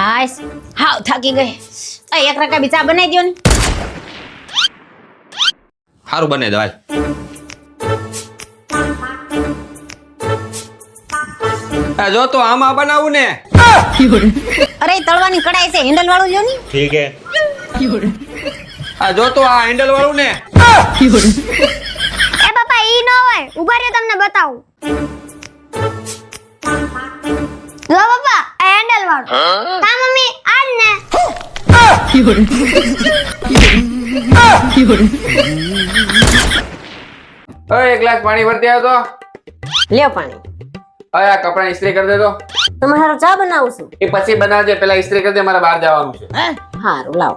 હાશ હાવ થાકી ગઈ. અહીં એક રકા બી ચા બનાવી દો ને સારું બને દો આ જો તો આમાં બનાવું ને. અરે તળવાની કડાઈ છે હેન્ડલ વાળું લ્યો ને. ઠીક હે. આ જો તો આ હેન્ડલ વાળું ને. એ બાપા ઈ ન હોય. ઊભા રહ્યો તમને બતાવું. લો બાપા. હેન્ડલ વાળો. તા મમ્મી આજ ને. ઓય એક ગ્લાસ પાણી ભરતી આવ્યો લ્યો પાણી. તો ઓય આ કપડા ઇસ્ત્રી કરી દેતો તમારે ચા બનાવું છું. એ પછી બનાવજે પેલા ઇસ્ત્રી કરી દે મારે બહાર જવાનું છે. હારું લાવ.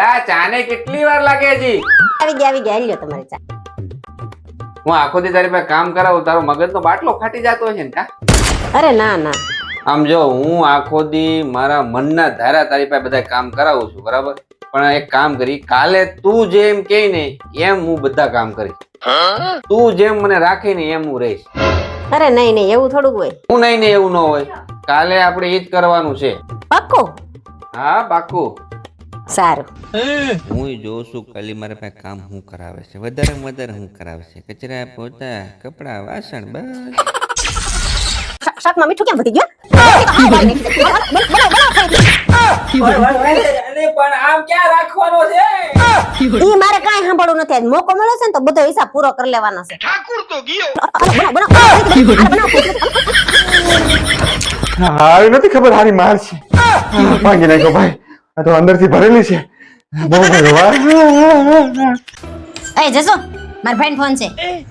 લા ચાને કેટલી વાર લાગે હજી? આવી ગયા આવી ગયા લ્યો તમારી ચા. હું આખો દી તારી પાસે કામ કરાવું તારો મગજનો બાટલો ફાટી જતો હશે ને કા? અરે ના ના. આમ જો હું આખો દી મારા મનના ધારા તારી પાસે બધા કામ કરાવું છું બરાબર? પણ એક કામ કરી કાલે તું જેમ કે ને એમ હું બધા કામ કરીશ. તું જેમ મને રાખી ને એમ હું રહીશ. અરે નહીં નહીં એવું થોડુંક હોય. હું નહીં ને એવું ન હોય. કાલે આપણે એ જ કરવાનું છે. પાક્કો? હા પાક્કું. સારું. હું જોઉં છું ખાલી મારા પાસે કામ હું કરાવે છે. વધારે વધારે હું કરાવે છે. કચરા પોતા કપડા વાસણ બસ. શાકમાં મીઠું કેમ વધી ગયું પણ આમ ક્યાં ઈ મારે કાંઈ સાંભળવું નથી. મોકો મળ્યો છે ને તો બધો હિસાબ પૂરો કરી લેવાનો છે. ઠાકુર તો ગયો. હારી નથી ખબર હારી માર છે. ભાંગી નાખ્યો ભાઈ. આ તો અંદરથી ભરેલી છે. બહુ એ જશો? મારા ભાઈ ફોન છે.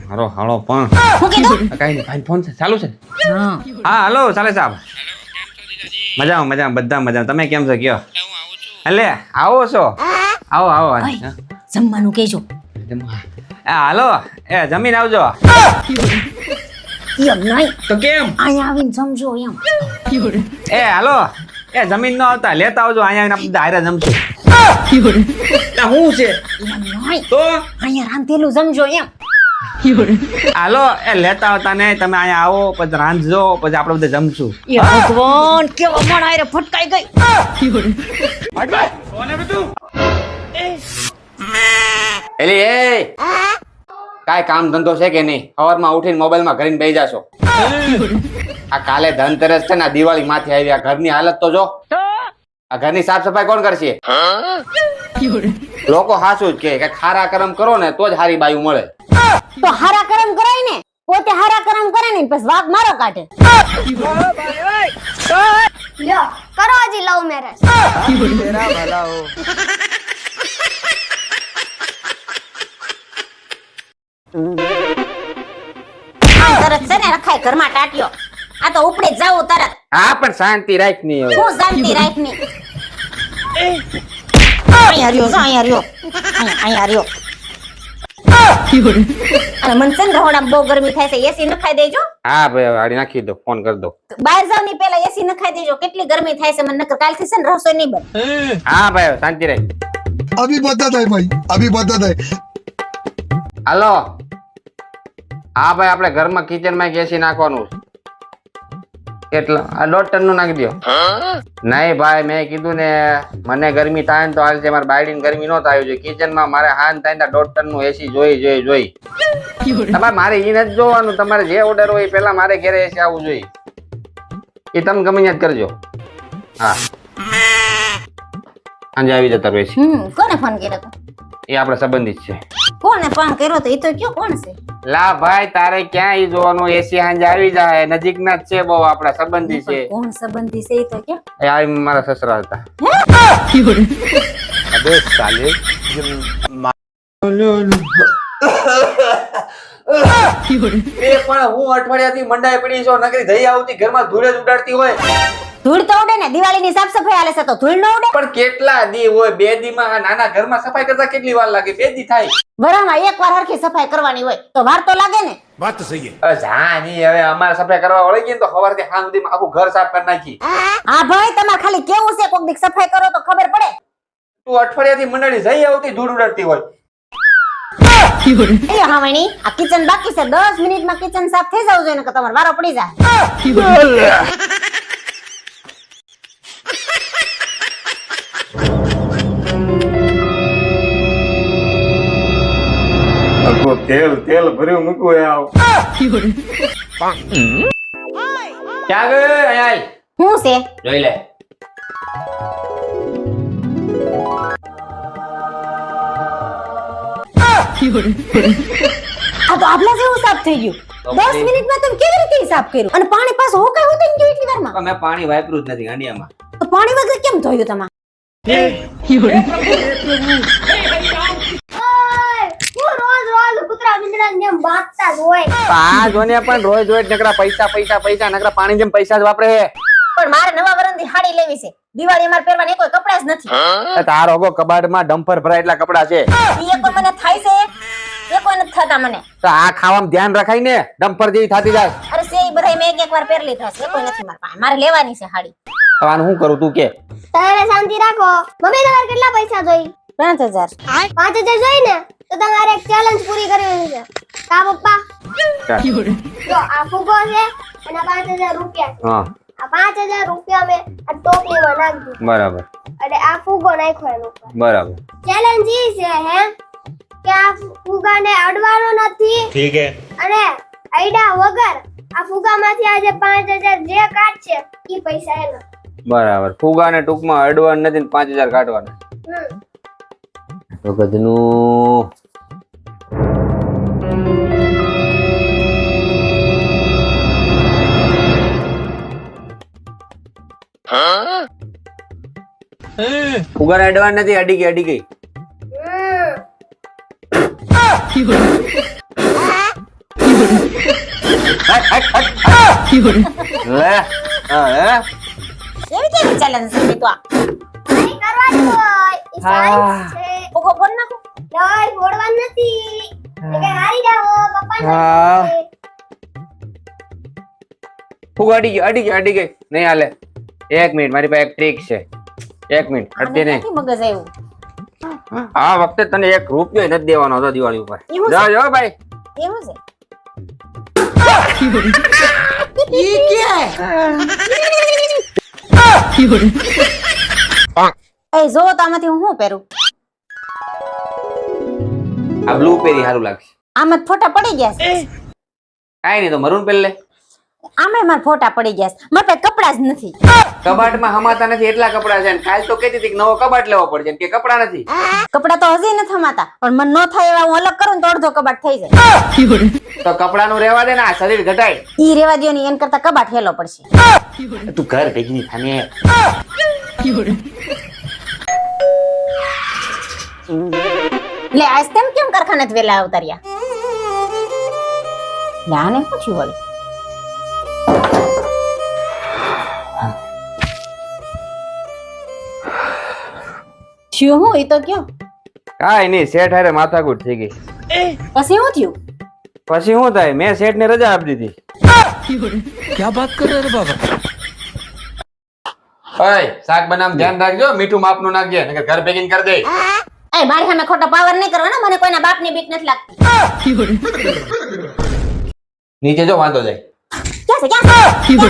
મારો હાળો પણ. હું કીધું? કાઈ નહીં ભાઈ ફોન છે. ચાલુ છે? હા. હા હલો ચાલે સાહેબ. મજામાં મજામાં બધા મજામાં. તમે કેમ છો? કયો? એટલે આવો છો? આવો આવો. જમવાનું કેજો હા હાલો. એ જમીન આવજો. એમ નહીં તો કેમ? અહીંયા આવીને સમજો એમ. એ હાલો. એ જમીન નો આવતા. લેતા આવજો અહીંયા આવીને આપણે હારે જમશું. શું છે? એમ નહીં તો? અહીંયા રાંધેલું સમજો એમ. હાલો એ લેતા આવતા ને તમે અહીંયા આવો પછી રાંધજો પછી આપણે બધે જમશું. એ ભગવાન કેવો મણ આયરે ફટકાઈ ગઈ. એલી એ! કાય કામ ધંધો છે કે નહીં? સવારમાં ઉઠીને મોબાઈલમાં ઘરીને બેસી જાશો. આ કાલે ધનતેરસ છે ને આ દિવાળી માથે આવી. આ ઘરની હાલત તો જો. આ ઘરની સાફ સફાઈ કોણ કરશે? લોકો હાસું જ કે ખારા કરમ કરો ને તો જ હારી બાયું મળે. તો હારા કરમ કરાય ને પોતે હારા કરમ કરે ને પછી વાઘ મારો કાઢે. લ્યો કરો હજી લવ મેરેજ તરત છે ને રખાય ઘરમાં ટાટ્યો. આ તો ઉપડે જાવ તરત. હા પણ શાંતિ રાખ નહીં હું શાંતિ રાખની અહીંયા રહ્યો અહીંયા રહ્યો. અહીંયા ગરમી થાય છે એસી નખાઈ દેજો. હા ભાઈ નાખી દો ફોન કરી દો. બહાર જાવની એસી નખાઈ દેજો કેટલી ગરમી થાય છે નકર કાલથી છે નહીં હા ભાઈ શાંતિ રહે. અભી થાય ભાઈ અભી થાય. હાલો. હા ભાઈ આપણે ઘરમાં કિચનમાં એસી નાખવાનું કેટલા? આ દોઢ ટનનું નાખી દો નહીં ભાઈ મેં કીધું ને મને ગરમી થાય ને તો હાલ છે મારા બાયડીને ગરમી નો થાય જોઈએ કિચનમાં મારે હાન થાય ને દોઢ ટનનું એસી જોઈ જોઈ જોઈ. તમારે મારે એ નથી જોવાનું તમારે જે ઓર્ડર હોય એ પેલા મારે ઘરે એસી આવવું જોઈએ. એ તમે ગમે જ કરજો. હા. સાંજે આવી જતા રહેશે. કોને ફોન કર્યો એ આપણે સંબંધિત છે. ફોન કર્યો તો એ તો કયો કોણ છે? લા ભાઈ તારે ક્યાં ઈ જોવાનું? એસી હાંજે આવી જાય. નજીક ના જ છે બહુ આપણા સંબંધી છે. કોણ સંબંધી છે એ તો કયો? એ આ મારા સસરા હતા. અબે સાલે એ પણ હું અઠવાડિયાથી મંડાઈ પડી છો. નકરી દઈ આવતી ઘરમાં ધૂળે જ ઉડાડતી હોય. ધૂળ તો ઉડે ને દિવાળીની સાફ સફાઈ આલે છે તો ધૂળ ન ઉડે? પણ કેટલા દી હોય બે દી માં આ નાના ઘરમાં સફાઈ કરતા કેટલી વાર લાગે? બે દી થાય. વરામાં એક વાર હરખી સફાઈ કરવાની હોય તો વાર તો લાગે ને? વાત સહી છે જાની હવે અમારે સફાઈ કરવા વળી ગઈ ને તો સવારથી સાંજ સુધીમાં આખું ઘર સાફ કરી નાખી. હા ભાઈ તમારે ખાલી કેવું છે? કોક દીક સફાઈ કરો તો ખબર પડે. તું અઠવાડિયા થી મંડળી જઈ આવતી ધૂળ ઉડતી હોય. એ હાવણી આ કિચન બાકી છે. 10 મિનિટમાં કિચન સાફ થઈ જવું જોઈએ ને કે તમારે વારો પડી જાય. તેલ તેલ ભર્યું મૂકવું એ આવ. ક્યાં ગયો અયાલ હું છે? જોઈ લે. આ તો આપલા જેવું સાફ થઈ ગયું. તો દસ મિનિટમાં તમે કેવી રીતે હિસાબ કર્યું? અને પાણી ગયું એટલી વારમાં? મેં પાણી વાપર્યું જ નથી ગાંડિયામાં. તો પાણી વગર કેમ ધોયું તમારે ઓય, હું રોજ રોજ કૂતરા બિંદડાની જેમ બાંધતા જ હોય આ જોને પણ રોજ રોજ નકરા પૈસા પૈસા પૈસા નકરા પાણી જેમ પૈસા જ વાપરે પણ મારે નવા વરણની હાડી લેવી છે. દિવાળી અમારે પહેરવાની કોઈ કપડા જ નથી. તારો હગો કબાટમાં ડમ્પર ભરાય એટલા કપડા છે. ઈ એક મને થાય છે. એ કોઈ નથી થતા મને. તો આ ખાવામાં ધ્યાન રખાય ને ડમ્પર જેવી થતી જાય. અરે બધાય મેં એક એક વાર પહેરી લીધા છે કોઈ નથી મારા પાસે. મારે લેવાની છે હાડી. હવે આનું શું કરું તું કે? તારે શાંતિ રાખો. મમ્મી તમારે કેટલા પૈસા જોઈ પાંચ હજાર. પાંચ હજાર જોઈ ને તો તમારે એક ચેલેન્જ પૂરી કરવી છે. કા પપ્પા? જો આ ફુગો છે અને પાંચ હજાર રૂપિયા હા. આ પાંચ હજાર રૂપિયા મેં આ ટોપલીમાં નાખી બરાબર. અને આ ફુગો નાખ્યો એનો બરાબર. ચેલેન્જ ઈ છે હે કે આ ફુગાને અડવાનો નથી. ઠીક હે. અને આઈડા વગર આ ફુગામાંથી આજે પાંચ હજાર જે કાઢશે ઈ પૈસા એના. બરાબર. ફુગાને ટૂંકમાં અડવાનું નથી ને પાંચ હજાર કાઢવાના. હમ. તો ગધનું ફુગાને નથી અડી ગઈ અડી ગઈ. કેવી લે હા હે? એવી કેવી ચેલેન્જ છે તો આ? ફૂગો ફોડ નાખો. નહીં ફોડવાનું નથી. કે હારી જાવો પપ્પા હા. ફુગા અડી ગઈ અડી ગઈ અડી ગઈ નહીં હાલે. એક મિનિટ મારી પાસે એક ટ્રીક છે. એક મિનિટ અડતી નહીં. મગજ આવ્યું આ વખતે તને એક રૂપિયો નથી દેવાનો હતો દિવાળી ઉપર? જાઓ જાઓ ભાઈ. એવું છે? એ જો તામાંથી હું શું પહેરું? આ બ્લુ પેરી સારું લાગશે. આમાં ફોટા પડી ગયા છે. કાઈ નહીં તો મરૂન પેલ લે. આમાં મારા ફોટા પડી ગયા છે. મારા પાસે કપડા જ નથી. કબાટમાં હમાતા નથી એટલા કપડા છે. ને કાલ તો કહેતી હતી કે નવો કબાટ લેવો પડશે કે કપડા નથી. કપડા તો હજી નથી હમાતા. પણ મને ન થાય એવા હું અલગ કરું ને તો અડધો કબાટ થઈ જાય. તો કપડાનું રહેવા દે ને આ શરીર ઘટાય. ઈ રેવા દ્યો ને એન કરતા કબાટ હેલો પડશે. તું ઘર ભેગી થાને. લે આજ કેમ કારખાને વેલા અવતાર્યા લે પૂછ્યું વળી શું હું. એ તો કયો? કાઈ નહીં શેઠ હારે માથાકૂટ થઈ ગઈ. પછી શું થયું? પછી શું થાય? મેં શેઠ ને રજા આપી દીધી. ક્યાં વાત કરે રે બાબા? ઓય શાક બનાવ ધ્યાન રાખજો મીઠું માપનું નાખજે નકર ઘર પેકિંગ કરી દે. એ મારી સામે ખોટો પાવર નહીં કરવાનો મને કોઈના બાપની બીક નથી લાગતી. નીચે જો વાંધો જાય. ક્યાં છે ક્યાં છે?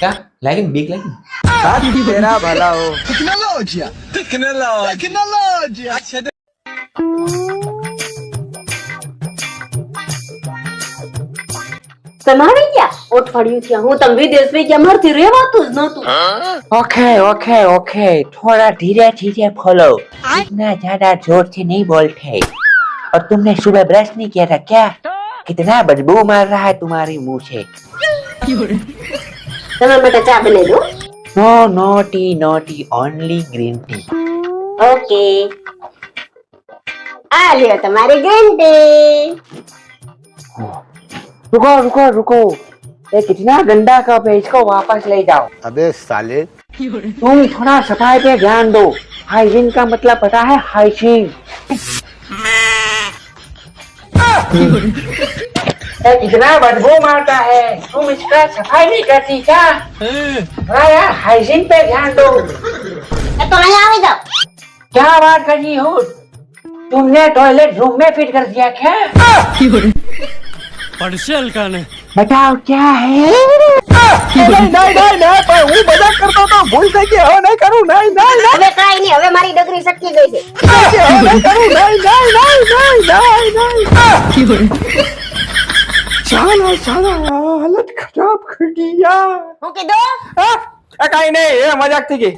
ક્યાં? લાગી ને બીક લાગી Tecnologia! Tecnologia! Tecnologia! તમે આવી ગયા અઠવાડિયું થયા હું તમે વિદેશ વહી ગયા મારથી રહેવાતું જ નહોતું ओके ओके ओके थोड़ा धीरे धीरे खोलो इतना ज्यादा जोर से नहीं बोलते और तुमने सुबह ब्रश नहीं किया था क्या कितना बदबू मार रहा है तुम्हारी मुंह से તમારા માટે ચા બનાવી દો no no tea no tea only green tea okay આ લ્યો તમારી ગ્રીન ટી रुको रुको रुको। ये कितना गंदा कप है इसको वापस ले जाओ। अबे साले। तुम थोड़ा सफ़ाई पे ध्यान दो। हाइजीन का मतलब पता है हाइजीन इतना बदबू मारता है। तुम इसका सफ़ाई नहीं करती क्या? थोड़ा यार हाइजीन पे ध्यान दो। क्या बात कर रही हो? तुमने टॉयलेट रूम में फिट कर दिया क्या? પડશે અલકાને બતાવ ક્યાં હે? બધા કરતો તો ભૂલ થઈ ગઈ હવે નહીં કરું નહીં નહીં નહીં હવે મારી ડગરી સટકી ગઈ કરું નહીં નહીં નહીં નહીં નહીં નહીં ચાલો ચાલો હાલત ખરાબ કરી ગયા નહીં એ મજાક થઈ ગઈ.